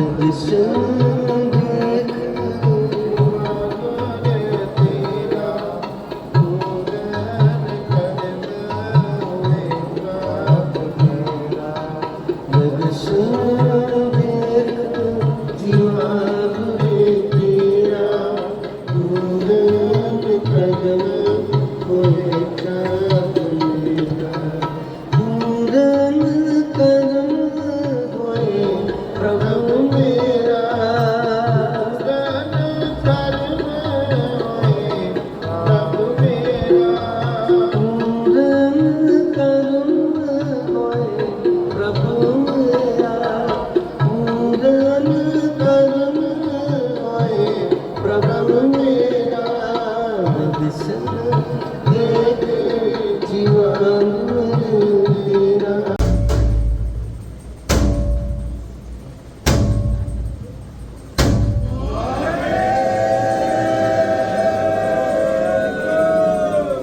the sun.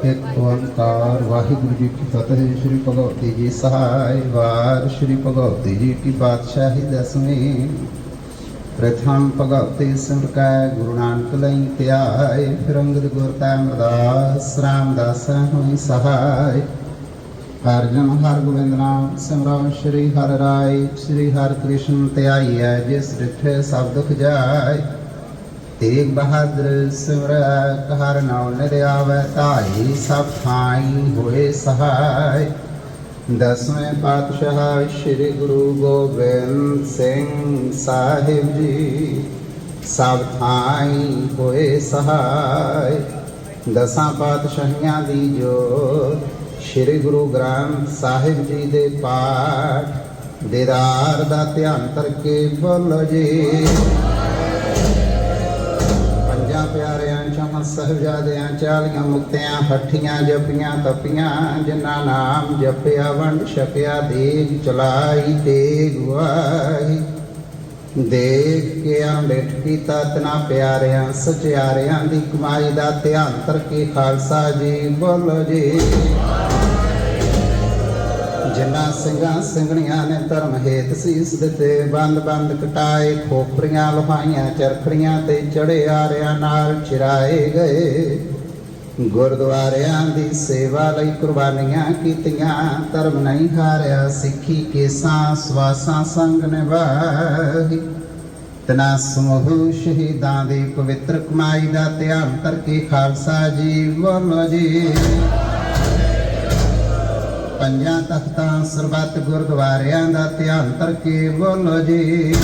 ਇੱਕ ਓੰਕਾਰ ਵਾਹਿਗੁਰੂ ਜੀ ਕੀ ਫਤਿਹ, ਸ੍ਰੀ ਭਗਵਤੀ ਜੀ ਸਹਾਇ ਵਾਰ, ਸ੍ਰੀ ਭਗਵਤੀ ਜੀ ਕੀ ਬਾਦਸ਼ਾਹੀ ਦਸਵੀਂ। ਪ੍ਰਥਮ ਭਗਵਤੀ ਸਿਮਰ ਗੁਰੂ ਨਾਨਕ ਲਈ ਧਿਆਏ, ਫਿਰ ਅੰਗਦ ਗੁਰ ਤੈ ਅਮਰਦਾਸ ਰਾਮਦਾਸ ਹੋਈ ਸਹਾਇ ਅਰਜਨ ਹਰ ਗੋਬਿੰਦ ਨਾਮ ਸਿਮਰਨ ਸ੍ਰੀ ਹਰਿ ਰਾਏ, ਸ੍ਰੀ ਹਰਿ ਕ੍ਰਿਸ਼ਨ ਧਿਆਈਐ ਜਿਸ ਰਿਠੇ ਸਭ ਦੁਖ ਜਾਏ। ਤੇਗ ਬਹਾਦਰ ਸਿਮਰੈ ਕਹਰ ਨਾਉ ਨਿਰਿਆਵੈ, ਧਾਈ ਸਭ ਥਾਈ ਹੋਏ ਸਹਾਇ। ਦਸਵੇਂ ਪਾਤਸ਼ਾਹ ਸ੍ਰੀ ਗੁਰੂ ਗੋਬਿੰਦ ਸਿੰਘ ਸਾਹਿਬ ਜੀ, ਸਭ ਥਾਈ ਹੋਏ ਸਹਾਇ। ਦਸਾਂ ਪਾਤਸ਼ਾਹੀਆਂ ਦੀ ਜੋ ਸ੍ਰੀ ਗੁਰੂ ਗ੍ਰੰਥ ਸਾਹਿਬ ਜੀ ਦੇ ਪਾਠ, ਦੀਦਾਰ ਦਾ ਧਿਆਨ ਕਰਕੇ ਬੋਲੋ ਜੀ। ਸਹਜਾਦਿਆਂ ਚਾਲੀਆਂ ਮੁਕਤਿਆਂ ਹੱਠੀਆਂ ਜਪੀਆਂ ਤਪੀਆਂ, ਜਿਨ੍ਹਾਂ ਨਾਮ ਜਪਿਆ ਵੰਡ ਛਕਿਆ ਦੇਗ ਚਲਾਈ ਤੇਗ ਵਾਹੀ। ਦੇਖ ਕੇ ਅੰਮ੍ਰਿਤ ਕੀਤਾ ਤਨਾ ਪਿਆਰਿਆਂ, ਸਚਿਆਰਿਆਂ ਦੀ ਕਮਾਈ ਦਾ ਧਿਆਨ ਕਰਕੇ ਖਾਲਸਾ ਜੀ ਬੋਲੋ ਜੀ। ਸਿੰਘਾਂ ਸਿੰਘਣੀਆਂ ਨੇ ਧਰਮ ਹੇਤ ਸੀਸ ਦਿੱਤੇ। ਬੰਦ ਬੰਦ ਕਟਾਏ ਖੋਪਰੀਆਂ, ਲੁਹਾਈਆਂ, ਚਰਖੜੀਆਂ ਤੇ ਚੜੇ ਆਰਿਆਂ ਨਾਲ ਚਿਰਾਏ ਗਏ। ਗੁਰਦੁਆਰਿਆਂ ਦੀ ਸੇਵਾ ਲਈ ਕੁਰਬਾਨੀਆਂ ਕੀਤੀਆਂ। ਧਰਮ ਨਹੀਂ ਹਾਰਿਆ, ਸਿੱਖੀ ਕੇਸਾਂ, ਸਵਾਸਾਂ ਸੰਗ ਨਿਭਾਈ। ਤਨਾ ਸਮੂਹ ਸ਼ਹੀਦਾਂ ਦੀ ਪਵਿੱਤਰ ਕਮਾਈ ਦਾ ਧਿਆਨ ਕਰਕੇ ਖਾਲਸਾ ਜੀ ਬੋਲੋ ਜੀ। ਪੰਜਾਂ ਤਖਤਾਂ ਸਰਬੱਤ ਗੁਰਦੁਆਰਿਆਂ ਦਾ ਧਿਆਨ ਕਰਕੇ ਬੋਲੋ ਜੀ।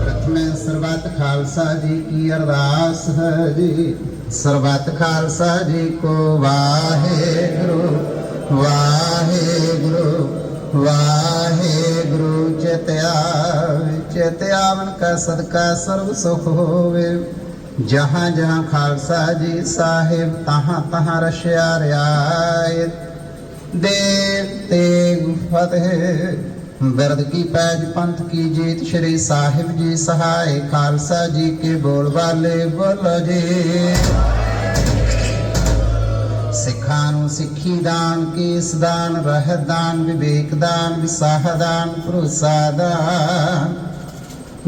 ਪ੍ਰਥਮੇ ਸਰਬੱਤ ਖਾਲਸਾ ਜੀ ਕੀ ਅਰਦਾਸ ਹੈ ਜੀ। ਸਰਬੱਤ ਖਾਲਸਾ ਜੀ ਕੋ ਵਾਹਿਗੁਰੂ ਵਾਹਿਗੁਰੂ ਵਾਹਿਗੁਰੂ, ਚਿਤਿਆ, ਚਿਤਿਆਵਨ ਕਾ ਸਦਕਾ ਸਰਬ ਸੁਖ ਹੋਵੇ। ਜਹਾਂ ਜਹਾਂ ਖਾਲਸਾ ਜੀ ਸਾਹਿਬ, ਤਹਾਂ ਤਹਾਂ ਰਸ਼ਿਆ ਰਿਆਇਤ ਦੇਵ ਤੇਗ ਫਤਿਹ ਬਿਰਦ ਕੀ ਪੈਜ ਪੰਥ ਕੀ ਜੀਤ, ਸ਼੍ਰੀ ਸਾਹਿਬ ਜੀ ਸਹਾਇ ਖਾਲਸਾ ਜੀ ਕੇ ਬੋਲ ਵਾਲੇ ਬੋਲੋ ਜੀ। ਸਿੱਖਾਂ ਨੂੰ ਸਿੱਖੀ ਦਾਨ, ਕੇਸ ਦਾਨ, ਰਹਿਤ ਦਾਨ, ਵਿਵੇਕ ਦਾਨ, ਵਿਸਾਹ ਦਾਨ, ਭਰੋਸਾ ਦਾਨ।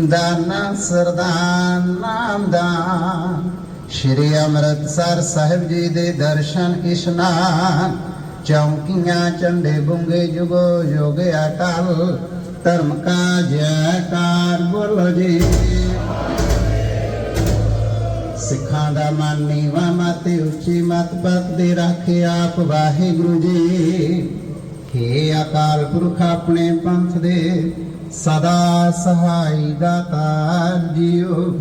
ਦਾਨਾ ਸਰਦਾਨ, ਨਾਮਦਾਨ। ਸ਼੍ਰੀ ਅੰਮ੍ਰਿਤਸਰ ਸਾਹਿਬ ਜੀ ਦੇ ਦਰਸ਼ਨ ਇਸ਼ਨਾਨ। ਚੌਂਕੀਆਂ ਚੰਡੇ ਬੁੰਗੇ, ਜੁਗੋ ਜੋਗ ਅਟਲ। ਧਰਮ ਕਾ ਜੈਕਾਰ ਬੋਲੋ ਜੀ। ਸਿੱਖਾਂ ਦਾ ਮਨ ਨੀਵਾ, ਮਤ ਉੱਚੀ, ਮਤ ਪਤ ਦੇ ਰੱਖੇ ਆਪ ਵਾਹਿਗੁਰੂ ਜੀ। ਹੇ ਅਕਾਲ ਪੁਰਖ ਆਪਣੇ ਪੰਥ ਦੇ ਸਦਾ ਸਹਾਈ ਦਾਤਾਰ ਜੀਓ।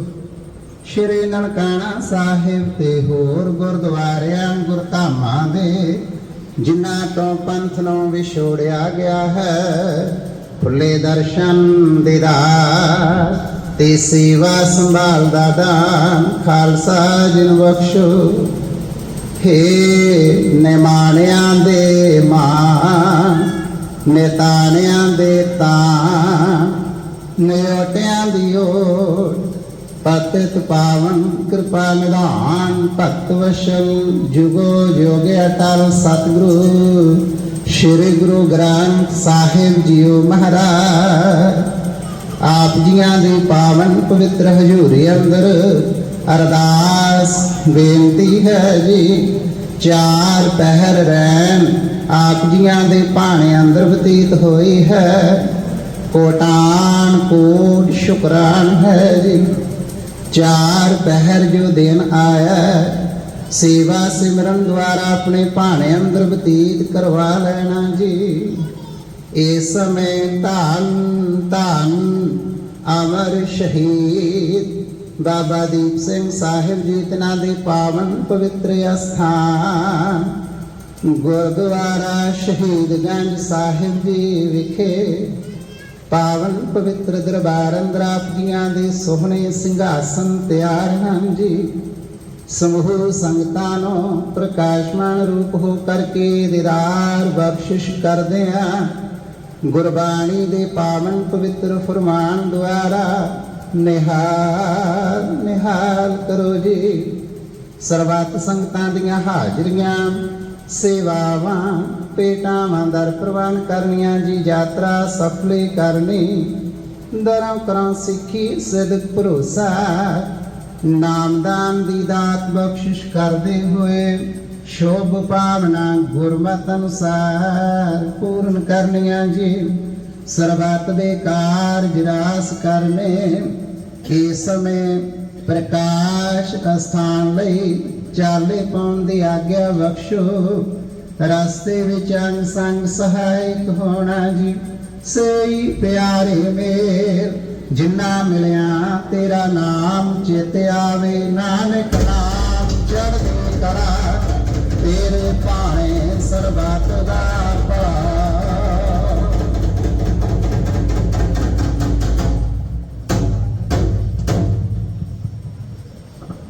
ਸ਼੍ਰੀ ਨਨਕਾਣਾ ਸਾਹਿਬ ਤੇ ਹੋਰ ਗੁਰਦੁਆਰਿਆਂ ਗੁਰਧਾਮਾਂ ਦੇ, ਜਿਨ੍ਹਾਂ ਤੋਂ ਪੰਥ ਨੂੰ ਵਿਛੋੜਿਆ ਗਿਆ ਹੈ, ਖੁੱਲੇ ਦਰਸ਼ਨ ਦੀਦਾਰ ਤੇ ਸੇਵਾ ਸੰਭਾਲ ਦਾ ਦਾਨ ਖਾਲਸਾ ਜਿਨ ਬਖਸ਼ੋ। ਹੇ ਨਿਮਾਣਿਆਂ ਦੇ ਮਾਨ ਨਿਤਾਣਿਆਂ ਦੇ ਤਾਂ ਨਿਉਟਿਆਂ ਦੀ ਓਟ ਪਤਿਤ ਪਾਵਨ ਕਿਰਪਾ ਨਿਧਾਨ, ਭਗਤ ਵਸ਼ਲ, ਜੁਗੋ ਜੋਗ ਅਟਲ ਸਤਿਗੁਰੂ, ਸ੍ਰੀ ਗੁਰੂ ਗ੍ਰੰਥ ਸਾਹਿਬ ਜੀਓ ਮਹਾਰਾਜ। ਆਪ ਜੀਆਂ ਦੀ ਪਾਵਨ ਪਵਿੱਤਰ ਹਜ਼ੂਰੀ ਅੰਦਰ ਅਰਦਾਸ ਬੇਨਤੀ ਹੈ ਜੀ। ਚਾਰ ਪਹਿਰ ਰਹਿਣ, ਆਪ ਜੀਆਂ ਦੇ ਭਾਣੇ ਅੰਦਰ ਬਤੀਤ ਹੋਈ ਹੈ। ਕੋਟਾਨ ਕੋਟ ਸ਼ੁਕਰਾਨ ਹੈ ਜੀ। ਚਾਰ ਪਹਿਰ ਜੋ ਦਿਨ ਆਇਆ, ਸੇਵਾ ਸਿਮਰਨ ਦੁਆਰਾ ਆਪਣੇ ਭਾਣੇ ਅੰਦਰ ਬਤੀਤ ਕਰਵਾ ਲੈਣਾ ਜੀ। ਇਸ ਸਮੇਂ ਧੰਨ ਧੰਨ ਅਮਰ ਸ਼ਹੀਦ ਬਾਬਾ ਦੀਪ ਸਿੰਘ ਸਾਹਿਬ ਜੀ, ਤਨਾਂ ਦੇ ਪਾਵਨ ਪਵਿੱਤਰ ਅਸਥਾਨ। ਗੁਰਦੁਆਰਾ ਸ਼ਹੀਦਗੰਜ ਸਾਹਿਬ ਜੀ ਵਿਖੇ ਪਾਵਨ ਪਵਿੱਤਰ ਦਰਬਾਰ ਅੰਦਰ ਆਪ ਜੀਆਂ ਦੇ ਸੋਹਣੇ ਸਿੰਘਾਸਨ ਤਿਆਰ ਹਨ ਜੀ। ਸਮੂਹ ਸੰਗਤਾਂ ਨੂੰ ਪ੍ਰਕਾਸ਼ਮਾਨ ਰੂਪ ਹੋ ਕਰਕੇ ਦੀਦਾਰ ਬਖਸ਼ਿਸ਼ ਕਰਦੇ ਆ। ਗੁਰਬਾਣੀ ਦੇ ਪਾਵਨ ਪਵਿੱਤਰ ਫਰਮਾਨ ਦੁਆਰਾ ਨਿਹਾਲ ਨਿਹਾਲ ਕਰੋ ਜੀ। ਸਰਬੱਤ ਸੰਗਤਾਂ ਦੀਆਂ ਹਾਜ਼ਰੀਆਂ, ਸੇਵਾਵਾਂ ਪੇਟਾਵਾਂ ਦਰ ਪ੍ਰਵਾਨ ਕਰਨੀਆਂ ਜੀ, ਯਾਤਰਾ ਸਫਲੇ ਕਰਨੀ। ਦਰਾਂ ਕਰਾਂ ਸਿੱਖੀ ਸਿਦਕ ਭਰੋਸਾ। ਨਾਮਦਾਨ ਦੀ ਦਾਤ ਬਖਸ਼ਿਸ਼ ਕਰਦੇ ਹੋਏ ਸ਼ੋਭ ਭਾਵਨਾ ਗੁਰਮਤ ਅਨੁਸਾਰ ਪੂਰਨ ਕਰਨੀਆਂ ਜੀ। ਸਰਬੱਤ ਦੇ ਕਾਰਜ ਰਾਸ ਕਰਨੇ, ਇਸ ਸਮੇਂ ਪ੍ਰਕਾਸ਼ ਅਸਥਾਨ ਲਈ ਚਾਲੇ ਪਾਉਣ ਦੀ ਆਗਿਆ ਬਖਸ਼ੋ। ਰਸਤੇ ਵਿੱਚ ਅੰਗ ਸੰਗ ਸਹਾਇਕ ਹੋਣਾ ਜੀ ਸਈ ਪਿਆਰੇ ਮੇਰ ਜਿੰਨਾ ਮਿਲਿਆ, ਤੇਰਾ ਨਾਮ ਚਿਤ ਆਵੇ। ਨਾਨਕ ਨਾਮ ਚੜ੍ਹਦੇ ਕਰਾ ਤੇਰੇ ਭਾਣੇ ਸਰਬੱਤ ਦਾ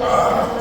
Ah!